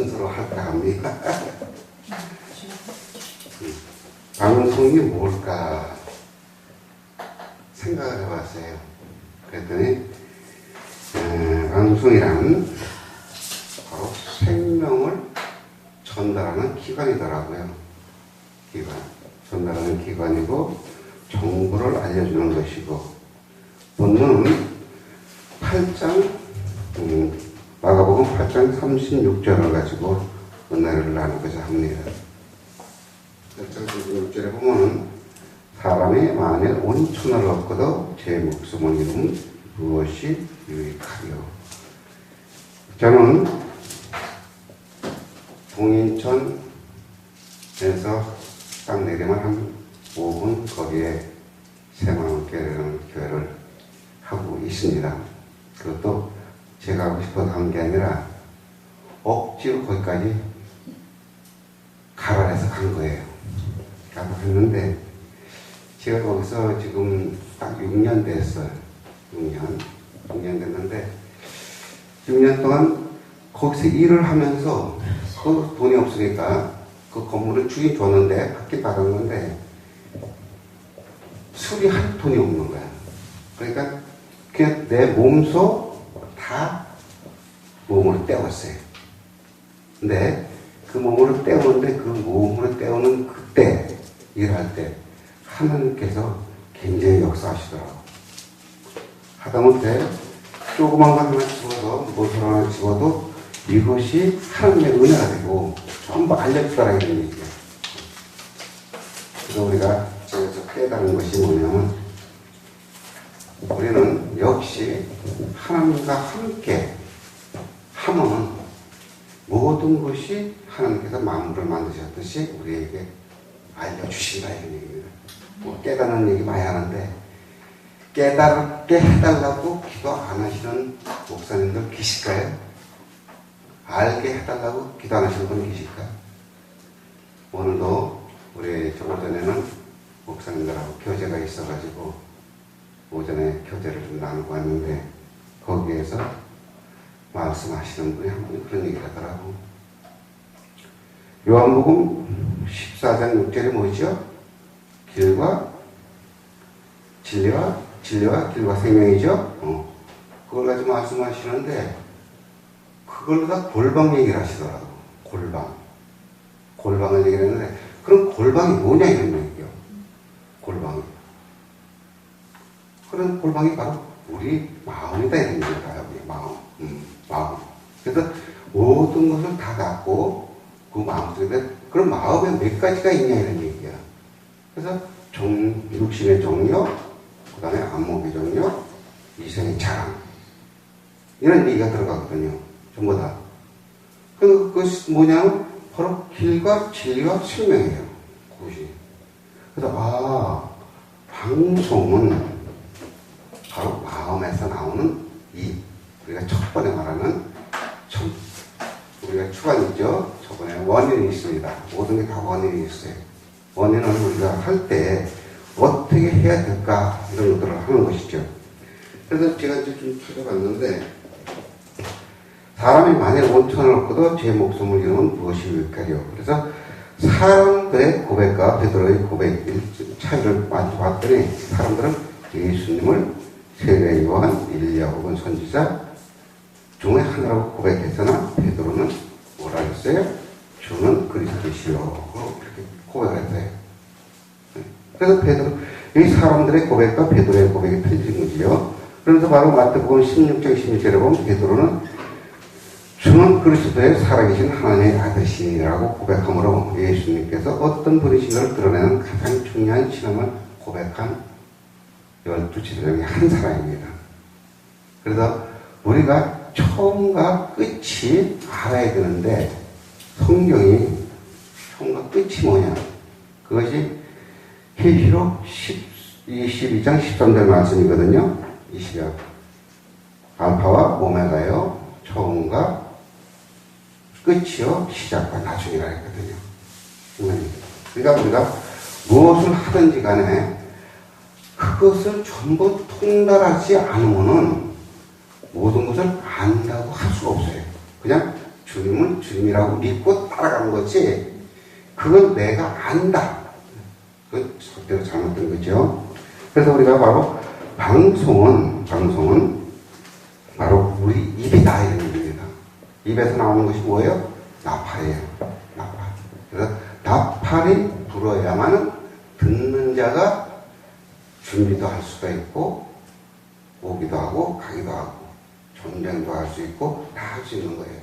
순서로 할까 합니다. 방송이 뭘까 생각을 해봤어요. 그랬더니 에, 방송이란 바로 생명을 전달하는 기관이더라고요. 기관. 전달하는 기관이고 정보를 알려주는 것이고 본문은 8장 음, 마가복음 8장 36절을 가지고 은혜를 나누고자 합니다. 8장 36절에 보면은 사람이 만일 온천을 얻고도 제 목숨을 잃으면 무엇이 유익하리요. 저는 동인천에서 딱 내리면 한 5분 거리에 새마을교회라는 교회를 하고 있습니다. 그것도 제가 하고 싶어서 한 게 아니라 억지로 거기까지 가라해서 간 거예요. 가서 갔는데 제가 거기서 지금 딱 6년 됐어요. 6년. 6년 됐는데 6년 동안 거기서 일을 하면서 그 돈이 없으니까 그 건물을 주인 줬는데 받긴 받았는데 수리할 돈이 없는 거야. 그러니까 그냥 내 몸소 다 몸으로 때웠어요. 근데 그 몸으로 때우는데 그 몸으로 때우는 그때 일할 때 하나님께서 굉장히 역사하시더라고. 하다못해 조그만 거 하나 집어서 모서리 하나 집어도 이것이 하나님의 은혜가 되고 전부 알려주더라 이런 얘기예요. 그래서 우리가 저기서 깨달은 것이 뭐냐면 우리는 역시 하나님과 함께 하면 모든 것이 하나님께서 만물을 만드셨듯이 우리에게 알려주신다 이런 얘기입니다. 뭐 깨달은 얘기 많이 하는데 깨달게 해달라고 기도 안 하시는 목사님들 계실까요? 알게 해달라고 기도 안 하시는 분 계실까요? 오늘도 우리 저 오전에는 목사님들하고 교제가 있어가지고 오전에 교제를 좀 나누고 왔는데 거기에서 말씀하시는 분이 한 분이 그런 얘기를 하더라고. 요한복음 14장 6절에 뭐죠? 길과 진리와 진리와 길과 생명이죠. 어. 그걸 가지고 말씀하시는데 그걸 다 골방 얘기를 하시더라고. 골방. 골방을 얘기를 했는데 그럼 골방이 뭐냐 이런 얘기요. 골방이. 그런 골방이 바로 우리 마음이다 이런 얘기가 우리 마음. 음, 마음. 그래서 모든 것을 다 갖고 그 마음 속에 그런 마음에 몇 가지가 있냐 이런 얘기야. 그래서 종, 육신의 종류, 그 다음에 안목의 종류, 이성의 자랑. 이런 얘기가 들어가거든요. 전부 다. 그, 그것이 뭐냐면, 바로 길과 진리와 생명이에요. 그것이. 그래서, 아, 방송은 바로 마음에서 나오는 이, 우리가 첫 번에 말하는, 첫, 우리가 주관이죠. 저번에 원인이 있습니다. 모든 게 다 원인이 있어요. 원인은 우리가 할 때 어떻게 해야 될까 이런 것들을 하는 것이죠. 그래서 제가 이제 좀 찾아봤는데 사람이 만약 온천을 얻고도 제 목숨을 잃으면 유익하리요. 그래서 사람들의 고백과 베드로의 고백 차이를 봤더니 사람들은 예수님을 세례 요한, 일리야 혹은 선지자 중에 하나라고 고백했으나 베드로는 뭐라 했어요? 주는 그리스도시요. 이렇게 고백했어요. 그래서 베드로, 이 사람들의 고백과 베드로의 고백이 틀린 거지요. 그래서 바로 마태복음 16장 16절에 보면 베드로는 주는 그리스도의 살아계신 하나님의 아들이시라고 고백함으로 예수님께서 어떤 분이신가를 드러내는 가장 중요한 신앙을 고백한 열두 지도 중에 한 사람입니다. 그래서 우리가 처음과 끝이 알아야 되는데 성경이 처음과 끝이 뭐냐? 그것이 히브리로 22장 13절 말씀이거든요. 20절. 알파와 오메가요. 처음과 끝이요. 시작과 나중이라 했거든요. 그러니까 우리가 무엇을 하든지 간에 그것을 전부 통달하지 않으면은 모든 것을 안다고 할 수가 없어요. 그냥 주님은 주님이라고 믿고 따라가는 거지. 그건 내가 안다. 그건 절대로 잘못된 거죠. 그래서 우리가 바로 방송은, 방송은 바로 우리 입이다 이런 얘기입니다. 입에서 나오는 것이 뭐예요? 나팔이에요. 나팔. 그래서 나팔이 불어야만은 듣는 자가 준비도 할 수가 있고 오기도 하고 가기도 하고 전쟁도 할 수 있고 다 할 수 있는 거예요.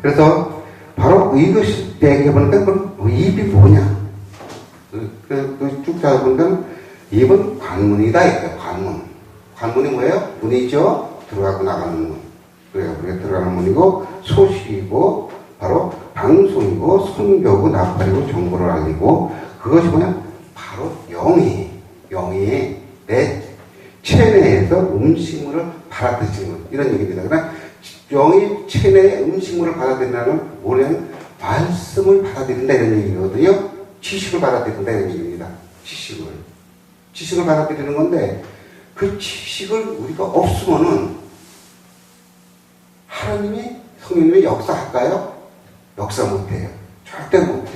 그래서 바로 이것이 얘기해보니까 그럼 입이 뭐냐? 그, 그, 그쭉 찾아보니까 입은 관문이다 이거예요. 관문. 관문이 뭐예요? 문이죠. 들어가고 나가는 문. 그래요. 우리가 들어가는 문이고 소식이고 바로 방송이고 선교고 나팔이고 정보를 알리고 그것이 뭐냐? 바로 영이 영이 내 체내에서 음식물을 받아들이는 것 이런 얘기입니다. 그러나 영이 체내에 음식물을 받아들이는 뭐냐면 말씀을 받아들인다 이런 얘기거든요. 지식을 받아들인다 이런 얘기입니다. 지식을 지식을 받아들이는 건데 그 지식을 우리가 없으면은 하나님이 성령님이 역사할까요? 역사 못해요. 절대 못해.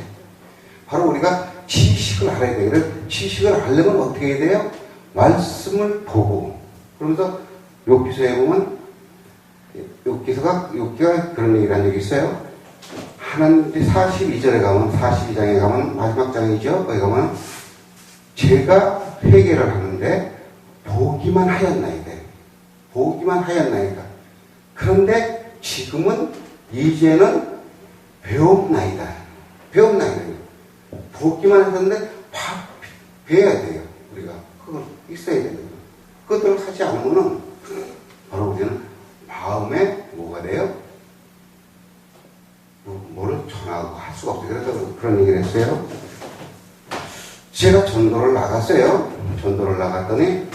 바로 우리가 지 식을 알아야 돼요. 그래서 지식을 알려면 어떻게 해야 돼요? 말씀을 보고 그러면서 욕기서에 보면 욕기서가 욕기가 그런 얘기를 한 적이 있어요. 하나님 42절에 가면 42장에 가면 마지막 장이죠. 거기 가면 제가 회개를 하는데 보기만 하였나이다. 보기만 하였나이다. 그런데 지금은 이제는 배웠나이다. 배웠나이다. 보기만 했는데 배워야 돼요. 우리가 그걸 있어야 되는 거예요. 그것들을 하지 않으면은 바로 우리는 마음에 뭐가 돼요? 뭐를 전하고 할 수가 없어요. 그래서 그런 얘기를 했어요. 제가 전도를 나갔어요. 전도를 나갔더니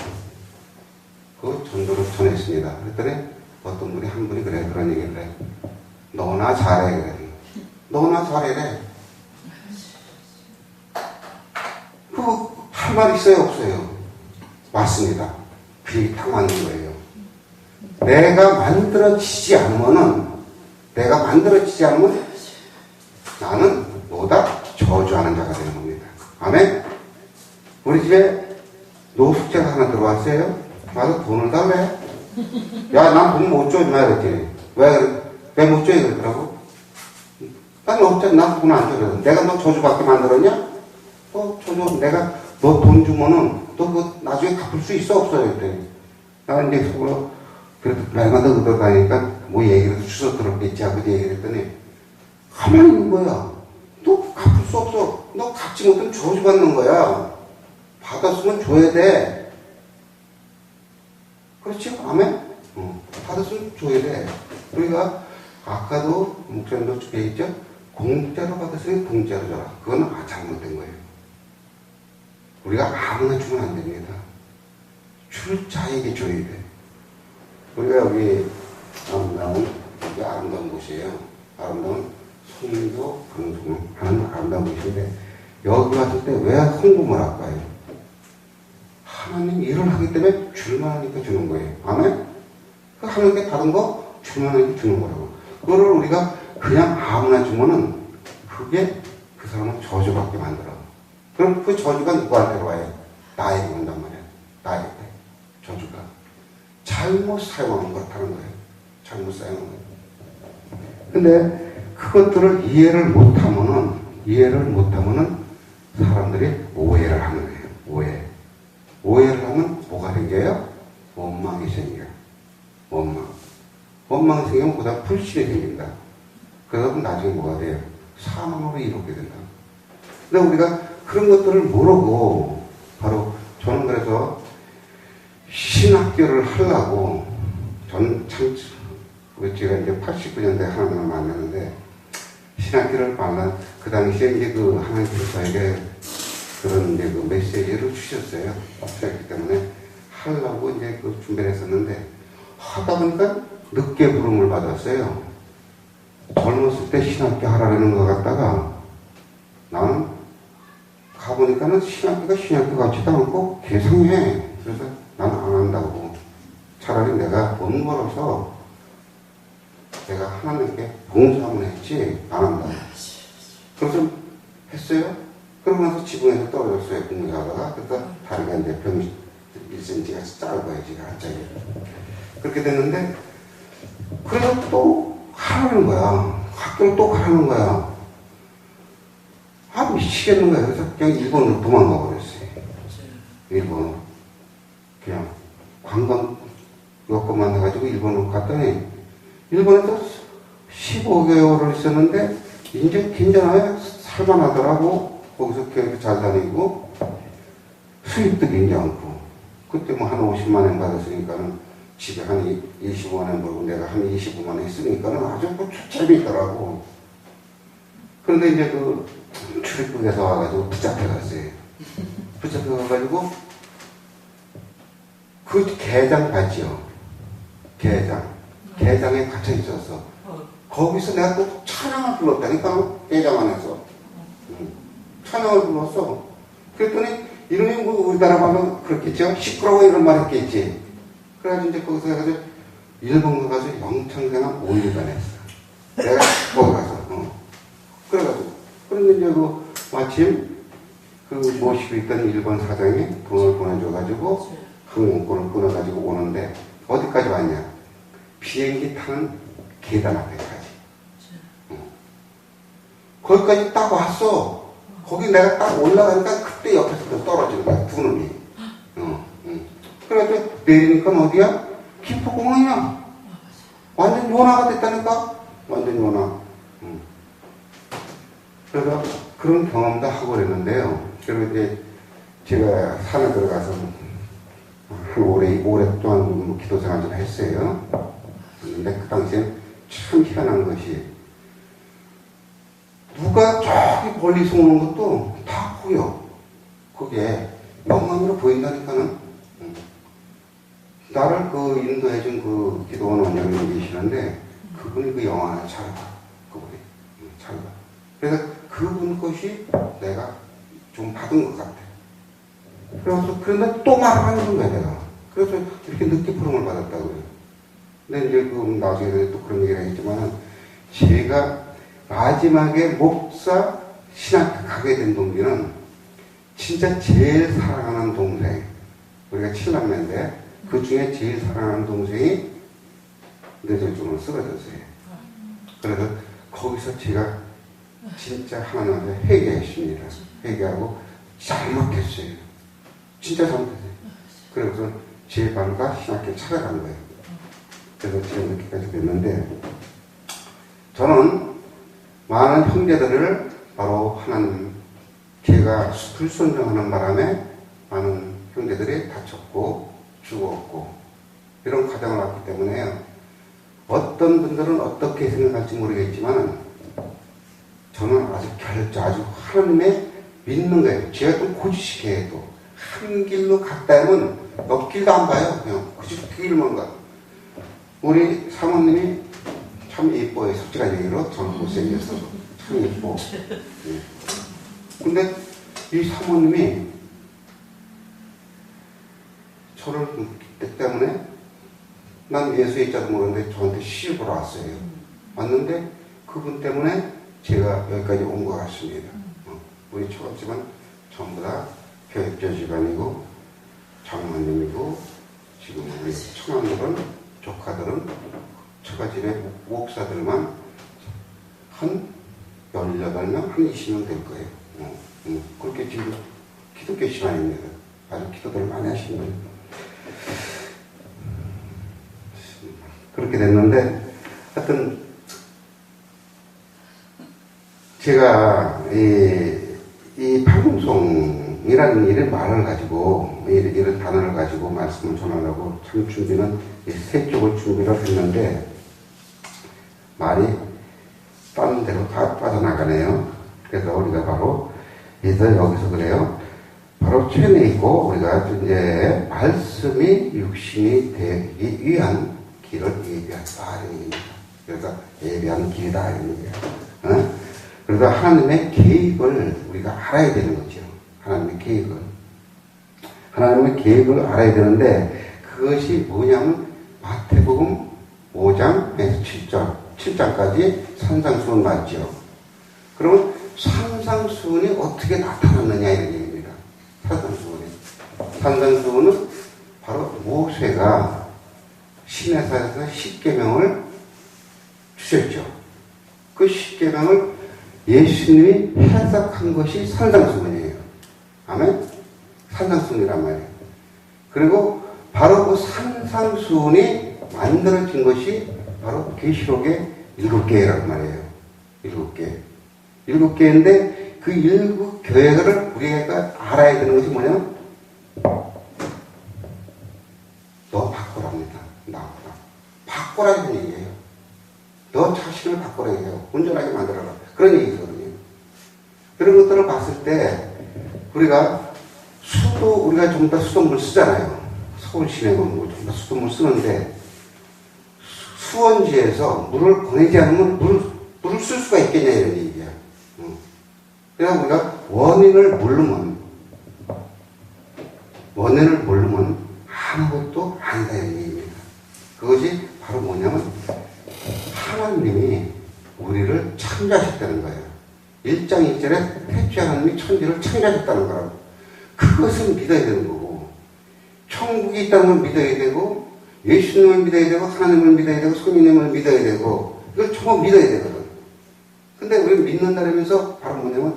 그 전도를 전했습니다. 그랬더니 어떤 분이 한 분이 그래 그런 얘기를 해. 너나 잘해 그래. 너나 잘해래. 그 할 말 있어요 없어요? 맞습니다. 맞는 거예요. 내가 만들어지지 않으면은 내가 만들어지지 않으면 나는 뭐다 저주하는 자가 되는 겁니다. 아멘. 우리 집에 노숙자가 하나 들어왔어요. 와서 돈을 달래. 야, 난 돈 못 줘. 나 이랬더니. 왜, 왜 못 줘? 이러더라고. 난 없잖아. 난돈 안 줘. 내가 너 저주받게 만들었냐? 어, 저주, 내가 너 돈 주면은 너 그거 나중에 갚을 수 있어? 없어요? 이랬더니. 나 이제 속으로 그래도 날마다 얻어다니까 뭐 얘기를 주워 들었겠지 하고 얘기를 했더니 가만히 있는 거야. 너 갚을 수 없어. 너 갚지 못하면 저주받는 거야. 받았으면 줘야 돼. 그렇지? 아멘? 어, 받았으면 줘야 돼. 우리가 아까도 목사님도 배웠죠? 공짜로 받았으면 공짜로 줘라. 그건 아, 잘못된 거예요. 우리가 아무나 주면 안 됩니다. 줄 자에게 줘야 돼. 우리가 여기 아름다운, 여기 아름다운 곳이에요. 아름다운 성도 방송을 하는 아름다운 곳인데, 여기 왔을 때왜 헌금을 할까요? 하나님 일을 하기 때문에 줄만 하니까 주는 거예요. 아멘? 그 하나님께 받은 거 줄만 하니까 주는 거라고. 그거를 우리가 그냥 아무나 주면은 그게 그 사람을 저주받게 만들어. 그럼 그 저주가 누구한테로 와요? 나에게 온단 말이야. 나에게. 저주가. 잘못 사용하는 것하는 거예요. 잘못 사용하는 거예요. 근데 그것들을 이해를 못하면은, 이해를 못하면은 사람들이 오해를 하는 거예요. 오해. 오해를 하면 뭐가 생겨요? 원망이 생겨요. 원망. 원망이 생기면 그다음 불신이 생긴다. 그러다 나중에 뭐가 돼요? 사망으로 이롭게 된다. 근데 우리가 그런 것들을 모르고 바로 저는 그래서 신학교를 하려고 전 참, 제가 이제 89년도에 하나님을 만났는데 신학교를 만난 그 당시에 이제 그 하나님께서 저에게 그런 이제 그 메시지를 주셨어요. 그렇기 때문에 하려고 이제 그 준비를 했었는데 하다 보니까 늦게 부름을 받았어요. 젊었을 때 신학교 하라는 것 같다가 나는 가보니까는 신학교가 신학교 같지도 않고 개성해. 그래서 나는 안 한다고. 차라리 내가 돈 벌어서 내가 하나님께 봉사 한번 했지 안 한다. 그래서 했어요. 그러고 나서 지붕에서 떨어졌어요. 공부하다가 그래서 다리가 이제 병이 1cm가 짧아요. 지가 한짝이. 그렇게 됐는데 그래서 또 하라는 거야. 학교를 또 가라는 거야. 아 미치겠는 거야. 그래서 그냥 일본으로 도망가 버렸어요. 일본으로. 그냥 관광 여권만 해가지고 일본으로 갔더니 일본에도 15개월을 있었는데 이제 괜찮아요. 살만하더라고. 거기서 계속 잘 다니고 수입도 괜찮고 그때 뭐 한 50만 원 받았으니까는 집에 한 25만 원 벌고 내가 한 25만 원 했으니까는 아주 뭐 재미있더라고. 그런데 이제 그 출입국에서 와가지고 붙잡혀 갔어요. 붙잡혀 가가지고 그 개장 봤지요. 개장. 개장에 갇혀 있었어. 거기서 내가 또 찬양을 불렀다니까, 개장 안에서. 응. 찬양을 불렀어. 그랬더니, 이름이 뭐 우리나라 말로 그렇겠죠? 시끄러워 이런 말 했겠지. 그래가지고 이제 거기서 해가지고 일본 가가지고 영창생한 올리반 했어. 내가 거기 가서, 어. 그래가지고. 그 마침 그 모시고 있던 일본 사장이 돈을 보내줘가지고 항공권을 끊어가지고 오는데 어디까지 왔냐? 비행기 타는 계단 앞에까지. 어. 거기까지 딱 왔어. 거기 내가 딱 올라가니까 그때 옆에서 또 떨어지는 거야, 두 놈이. 어, 응. 그래가지고 내리니까 어디야? 김포공항이야. 완전 요나가 됐다니까? 완전 요나. 응. 그래서 그런 경험도 하고 그랬는데요. 그리고 이제 제가 산에 들어가서 한 오래, 오랫동안 뭐 기도 생활 좀 했어요. 근데 그 당시엔 참 희한한 것이 누가 저기 멀리서 오는 것도 다 보여. 그게 영광으로 보인다니까는. 음. 나를 그 인도해준 그 기도원 원장님이 계시는데 그분이 그 영화를 잘 봐. 그분이. 음, 잘 봐. 그래서 그분 것이 내가 좀 받은 것 같아. 그래서 그런데 또 말하는 거야 내가. 그래서 이렇게 늦게 부름을 받았다고요. 근데 이제 그 나중에 또 그런 얘기를 했지만은 제가 마지막에 목사 신학교 가게 된 동기는 진짜 제일 사랑하는 동생. 우리가 칠남매인데 그 중에 제일 사랑하는 동생이 뇌졸중으로 쓰러졌어요. 그래서 거기서 제가 진짜 하나님한테 회개했습니다. 회개하고 잘못했어요. 진짜 잘못했어요. 그래서 제 발과 신학교 찾아간 거예요. 그래서 지금 이렇게까지 됐는데 저는 많은 형제들을 바로 하나님 제가 불순종하는 바람에 많은 형제들이 다쳤고 죽었고 이런 과정을 왔기 때문에요. 어떤 분들은 어떻게 생각할지 모르겠지만 저는 아주 결정 아주 하나님의 믿는 거예요. 제가 좀 고지식해 해도 한 길로 갔다 하면 옆길도 안 봐요. 그냥 그 길만 가. 우리 사모님이 참 예뻐요. 솔직한 얘기로 저는 못생겼어. 참 예뻐. 예. 근데 이 사모님이 저를 때 때문에 난 예수의 자도 모르는데 저한테 시집 보러 왔어요. 왔는데 그분 때문에 제가 여기까지 온 것 같습니다. 어, 우리 처갓집은 전부 다 교육교직원이고 장모님이고 지금 우리 청년들은 조카들은 처갓집의 목사들만 한 18명, 한 20명 될 거예요. 어, 어, 그렇게 지금 기독교 시간입니다. 아주 기도들을 많이 하시는 거예요. 그렇게 됐는데, 하여튼, 제가 이, 이 방송이라는 이런 말을 가지고, 이런, 이런 단어를 가지고 말씀을 전하려고 참 준비는 이세 쪽을 준비를 했는데, 말이 다른 데로 다 빠져나가네요. 그래서 우리가 바로, 이제 여기서 그래요. 바로 최근에 있고, 우리가 이제 말씀이 육신이 되기 위한 길을 예비했다. 이런 얘기입니다. 그래서 예비한 길이다. 이런 얘기예요. 어? 그래서 하나님의 계획을 우리가 알아야 되는 거죠. 하나님의 계획을. 하나님의 계획을 알아야 되는데 그것이 뭐냐면 마태복음 5장에서 7절, 37장까지 산상수훈 맞죠. 그러면 산상수훈이 어떻게 나타났느냐 이런 얘기입니다. 산상수훈이. 산상수훈은 바로 모세가 시내사에서 십계명을 주셨죠. 그 십계명을 예수님이 해석한 것이 산상수훈이에요. 아멘? 산상수훈이란 말이에요. 그리고 바로 그 산상수훈이 만들어진 것이 바로 계시록의 일곱 개라고 말이에요. 일곱 개. 일곱 개인데 그 일곱 교회를 우리가 알아야 되는 것이 뭐냐면 너 바꾸랍니다. 나보다. 바꾸라는 얘기예요. 너 자신을 바꾸라 얘기해요. 온전하게 만들어라. 그런 얘기거든요. 그런 것들을 봤을 때 우리가 수도 우리가 좀더 수돗물 쓰잖아요. 서울 시내 보면 좀더 수돗물 쓰는데 수원지에서 물을 보내지 않으면 물을, 물을 쓸 수가 있겠냐 이런 얘기야. 응. 그래서 우리가 원인을 모르면 원인을 모르면 아무것도 아니다 이런 얘기입니다. 그것이 바로 뭐냐면 하나님이 우리를 창조하셨다는 거예요. 1장 2절에 태초에 하나님이 천지를 창조하셨다는 거라고. 그것을 믿어야 되는 거고 천국이 있다는 걸 믿어야 되고 예수님을 믿어야 되고 하나님을 믿어야 되고 성령님을 믿어야 되고 이걸 전부 믿어야 되거든. 근데 우리 믿는다면서 바로 뭐냐면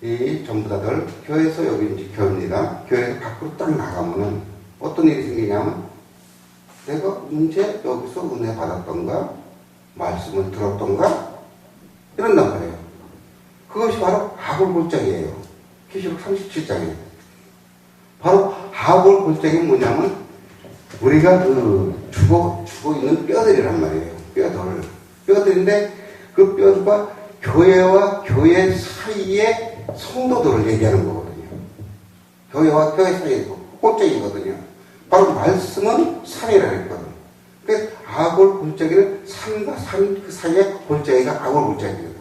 이 전부 다들 교회에서 여기 이제 교회입니다. 교회 밖으로 딱 나가면은 어떤 일이 생기냐면 내가 언제 여기서 은혜 받았던가 말씀을 들었던가 이런단 말이에요. 그것이 바로 하골골장이에요. 기시록 37장이에요. 바로 하골골장이 뭐냐면 우리가 그 죽어 죽어 있는 뼈들이란 말이에요. 뼈들 뼈들인데 그 뼈가 교회와 교회 사이의 성도들을 얘기하는 거거든요. 교회와 교회 사이의 골짜기거든요. 바로 말씀은 산이라 했거든. 그 아골 골짜기는 산과 산 그 사이에 골짜기가 아골 골짜기거든요.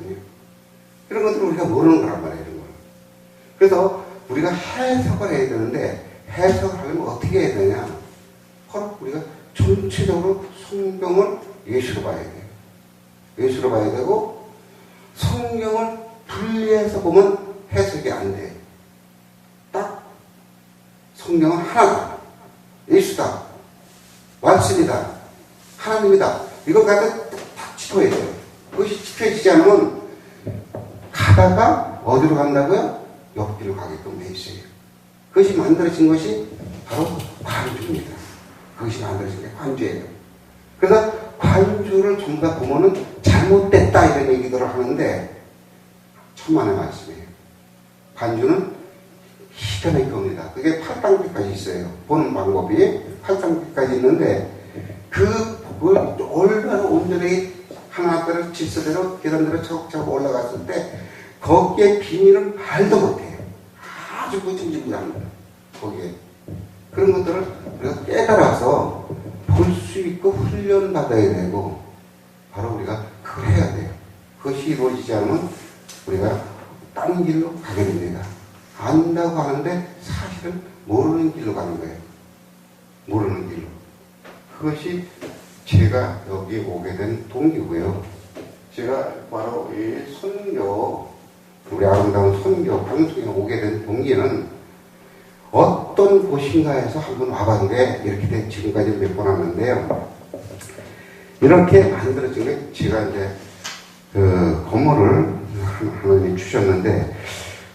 이런 것들을 우리가 모르는 거란 말이에요. 이런 걸. 그래서 우리가 해석을 해야 되는데 해석을 하려면 어떻게 해야 되냐? 바로 우리가 전체적으로 성경을 예수로 봐야 돼요. 예수로 봐야 되고 성경을 분리해서 보면 해석이 안 돼. 딱 성경은 하나다. 예수다. 완습이다. 하나님이다. 이걸 갖다 딱 짚어야 돼요. 그것이 짚혀지지 않으면 가다가 어디로 간다고요? 옆길로 가게끔 돼 있어요. 그것이 만들어진 것이 바로 관주입니다. 그것이 만들어진 게 관주예요. 그래서 관주를 전부 다 보면은 잘못됐다 이런 얘기들을 하는데 천만의 말씀이에요. 관주는 기가 막히게 옵니다. 그게 8단계까지 있어요. 보는 방법이 8단계까지 있는데 그 그걸 얼마나 온전히 하나하나 질서대로 계단대로 차곡차곡 올라갔을 때 거기에 비밀을 말도 못해요. 아주 무진진합니다. 거기에. 그런 것들을 우리가 깨달아서 볼 수 있고 훈련받아야 되고 바로 우리가 그걸 해야 돼요. 그것이 이루어지지 않으면 우리가 다른 길로 가게 됩니다. 안다고 하는데 사실은 모르는 길로 가는 거예요. 모르는 길로. 그것이 제가 여기 오게 된 동기고요. 제가 바로 이 선교, 우리 아름다운 선교 방송에 오게 된 동기는 어떤 곳인가 해서 한번 와봤는데 이렇게 된 지금까지 몇 번 왔는데요. 이렇게 만들어진 게 제가 이제 그 건물을 하나님이 주셨는데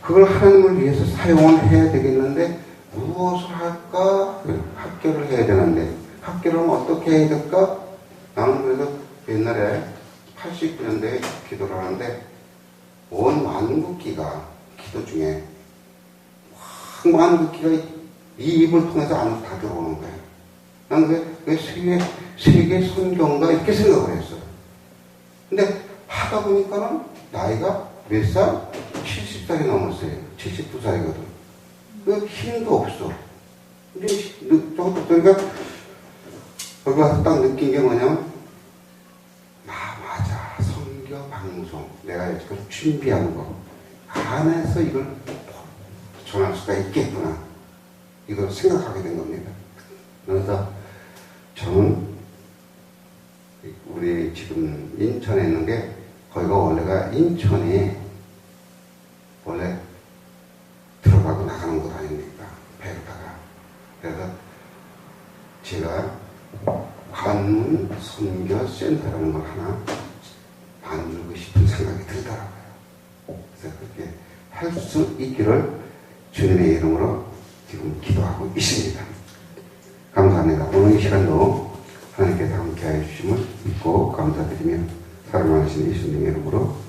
그걸 하나님을 위해서 사용을 해야 되겠는데 무엇을 할까? 학교를 해야 되는데 학교를 어떻게 해야 될까? 나는 그래서 옛날에 89년대에 기도를 하는데 온 완국기가 기도 중에 완국기가 이 입을 통해서 안으로 다 들어오는 거예요. 나는 왜, 왜 세계, 세계 선교인가 이렇게 생각을 했어요. 근데 하다 보니까는 나이가 몇 살? 70살이 넘었어요. 79살이거든. 그 힘도 없어. 근데 저것도 그러니까 거기 가서 딱 느낀 게 뭐냐면 방송 내가 이걸 준비한 거 안에서 이걸 전할 수가 있겠구나 이걸 생각하게 된 겁니다. 그래서 저는 우리 인천에 있는 게 거기가 원래가 인천에 원래 들어가고 나가는 곳 아닙니까? 배로다가. 그래서 제가 관문 선교 센터라는 걸 하나 만들고 싶은 생각이 들더라고요. 그래서 그렇게 할 수 있기를 주님의 이름으로 지금 기도하고 있습니다. 감사합니다. 오늘 이 시간도 하나님께서 함께 해 주심을 믿고 감사드리며 사랑하시는 예수님의 이름으로.